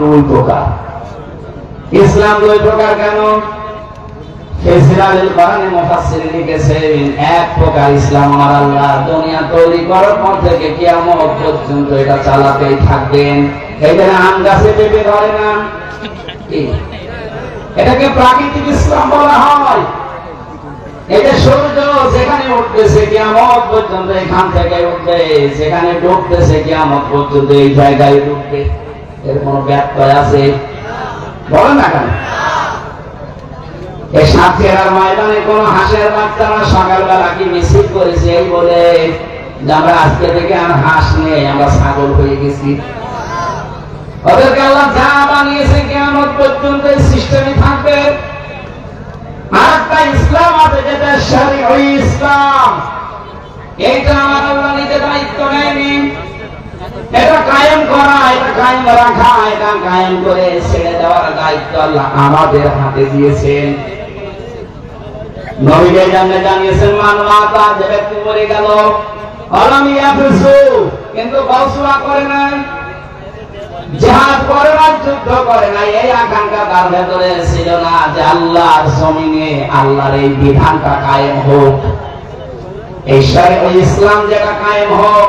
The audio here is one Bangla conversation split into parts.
দুই প্রকার। ইসলাম দুই প্রকার কেন? কিয়ামত পর্যন্ত এটা এটাকে প্রাকৃতিক ইসলাম বলা হয়। সূর্য যেখানে উঠতেছে এখান থেকে উঠবে, যেখানে ডুবতেছে কিয়ামত পর্যন্ত এই জায়গায় ডুববে। এর কোনো ব্যত্যয় আছে? বলেন না কেন? এই সাতক্ষীরার ময়দানে কোন হাঁসের বাচ্চারা সকালবেলা কি মিছিল করেছে? এই বলে যে আমরা আজকে থেকে আর হাঁস নেই, আমরা ছাগল হয়ে গেছি। ওদেরকে আল্লাহ যা বানিয়েছে কেমন পর্যন্ত সিস্টেমে থাকবে। আর একটা ইসলাম আছে যেটা শরীয়ত ইসলাম। এইটা আমার আল্লাহ নিজে দায়িত্ব নেয়নি। এটা কায়েম কায়েম রাখা এটা কায়েম করে ছেড়ে দেওয়ার দায়িত্ব আল্লাহ আমাদের হাতে দিয়েছেন। নবীকে জানিয়েছেন, মান মাতা, যে ব্যক্তি মরে গেল ফিসু কিন্তু করে নাই করে না যুদ্ধ করে এই আকাঙ্ক্ষা তার ভেতরে ছিল না যে আল্লাহর জমিনে আল্লাহর এই বিধানটা কায়েম হোক। এই ইসলাম যেটা কায়েম হোক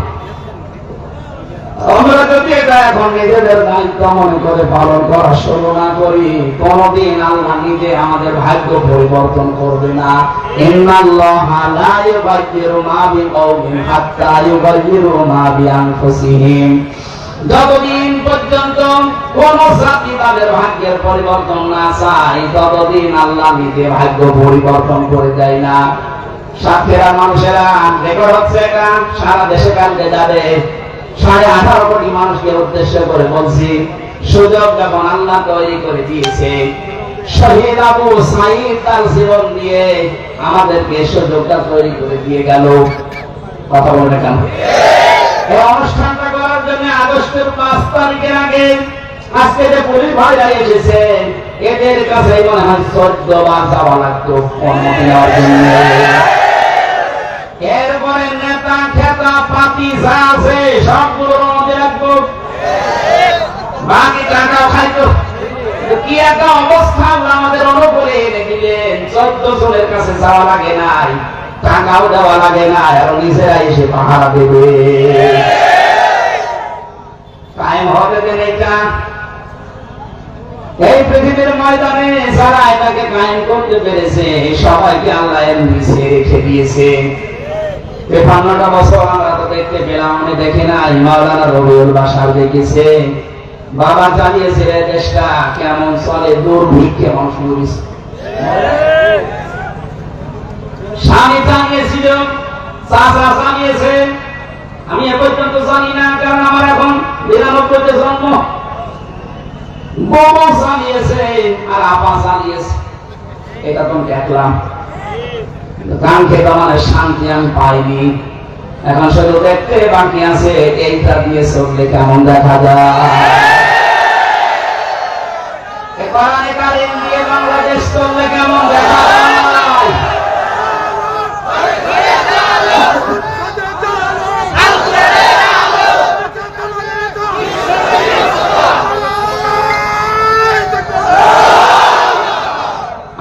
আমরা যদি এটা এখন নিজেদের দায়িত্ব মনে করে পালন করা শুরু না করি, কোনদিন আল্লাহ নিজে আমাদের ভাগ্য পরিবর্তন করবে না। যতদিন পর্যন্ত কোন তাদের ভাগ্যের পরিবর্তন না ততদিন আল্লাহ নিজে ভাগ্য পরিবর্তন করে দেয় না। মানুষেরা হচ্ছে সারা দেশে কালকে যাবে। সাড়ে আঠারো কোটি মানুষকে উদ্দেশ্য করে বলছি, সুযোগ যখন আল্লাহ তৈরি করে দিয়েছে। শহীদ আবু সাইদ তার জীবন দিয়ে আমাদেরকে সুযোগটা তৈরি করে দিয়ে গেল। কথা বলে কেন? অনুষ্ঠানটা করার জন্য আগস্টের পাঁচ তারিখের আগে আজকে যে পুলিশ ভাইরা এসেছে, এদের কাছে মনে হয় চোদ্দ বার যাওয়া লাগতো অনুমতি নেওয়ার জন্য। এরপরে নেতা, খেতা পাতি যা আছে সবগুলো রাখব বাকি খাইতো। কি একটা অবস্থা আমাদের দিলেন। কাছে যাওয়া লাগে নাই, টাকাও দেওয়া লাগে না আর নিজেরা এসে পাহারা দেবে। টাইম হবে এই পৃথিবীর ময়দানে যারা এটাকে কায়েম করতে পেরেছে, সবাইকে আল্লাহ রেখে দিয়েছে। তেপান্নটা বছর দেখতে পেলাম আমি দেখি না মাওলানা রবিউল বাসার দেখেছে। বাবা জানিয়েছে এই দেশটা কেমন চলে দুর্ভিক্ষে মানুষ মরিছে স্বামী জানিয়েছিল, চাচা জানিয়েছে, আমি এ পর্যন্ত জানি না, কারণ আমার এখন নিরানব্বইতে জন্ম। বউ জানিয়েছে, আর আপা জানিয়েছে। এটা তো দেখলাম। গান খেতে আমার শান্তি আমি পাইনি। এখন শুধু দেখতে বাকি আছে এইটা দিয়ে চললে কেমন দেখা যায় এ কোরআনে কারিম দিয়ে বাংলাদেশ চললে কেমন দেখা যায়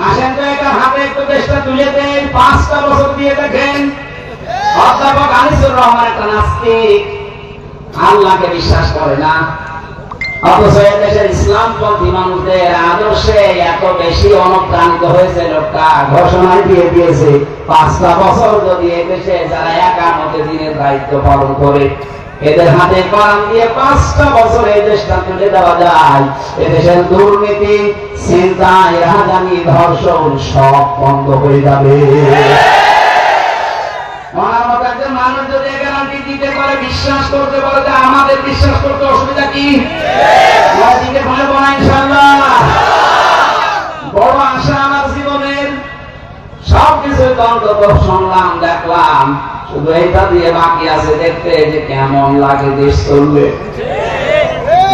আসেন তো এটা হাতে একটু দেশটা তুলে দেন পাঁচটা বছর দিয়ে দেখেন অধ্যাপক আনিসুর রহমান একটা নাস্তিক আল্লাহকে বিশ্বাস করে না। অথচ মানুষদের আদর্শে এত বেশি অনুপ্রাণিত হয়েছে লোকটা ঘোষণা দিয়ে দিয়েছে, পাঁচটা বছর যদি এ দেশে যারা দিনের দায়িত্ব পালন করে, এদের হাতে দিয়ে পাঁচটা বছর এই দেশটা তুলে দেওয়া যায়। এদেশের দুর্নীতি, চিন্তা রাহাজানি ধর্ষণ সব বন্ধ হয়ে যাবে। বলে বিশ্বাস করতে বলে আমাদের বিশ্বাস করতে অসুবিধা কি? না বড় আশা আমার জীবনের। শুনলাম, দেখলাম। শুধু এটা দিয়ে বাকি আছে দেখতে যে কেমন লাগে দেশ চলবে।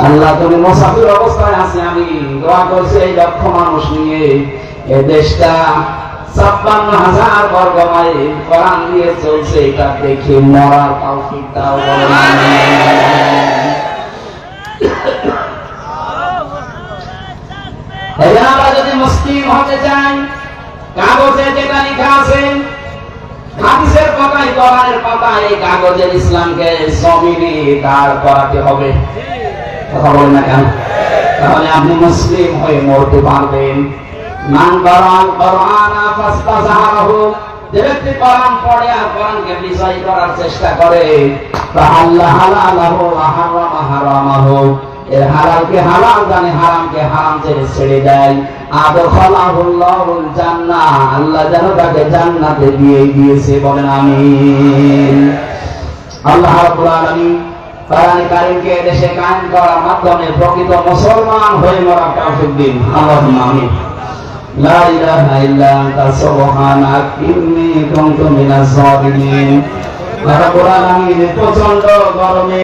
আল্লাহ তুমি মোসাফির অবস্থায় আছে আমি। দোয়া করছি এই লক্ষ মানুষ নিয়ে। এ দেশটা ছাপ্পান্ন হাজার বর্গ মাইল কোরআন দিয়ে চলছে এটা দেখে মরার তৌফিক দাও আমরা যদি মুসলিম হতে চাই, কাগজে যেটা লেখা আছে, হাদিসের পাতায় কোরআনের পাতায় এই কাগজের ইসলামকে জমিনে দাঁড় করাতে হবে। কথা বলেন না কেন? তাহলে আপনি মুসলিম হয়ে মরতে পারবেন। মান কোরআনা ব্যক্তি কোরআন পড়ে আর কোরআনকে বিজয় করার চেষ্টা করে হারামা হারামাহু। এর হালালকে হালাল জানে, হারামকে হারাম ছেড়ে দেয়। জান্নাহ, আল্লাহ যেন তাকে জান্নাতে দিয়ে দিয়েছে বলেন আমিন। আল্লাহ রাব্বুল আলামিন কোরআন কায়েম করার মাধ্যমে প্রকৃত মুসলমান হয়ে মরা তৌফিক আল্লাহুম্মা আমিন। প্রচণ্ড গরমে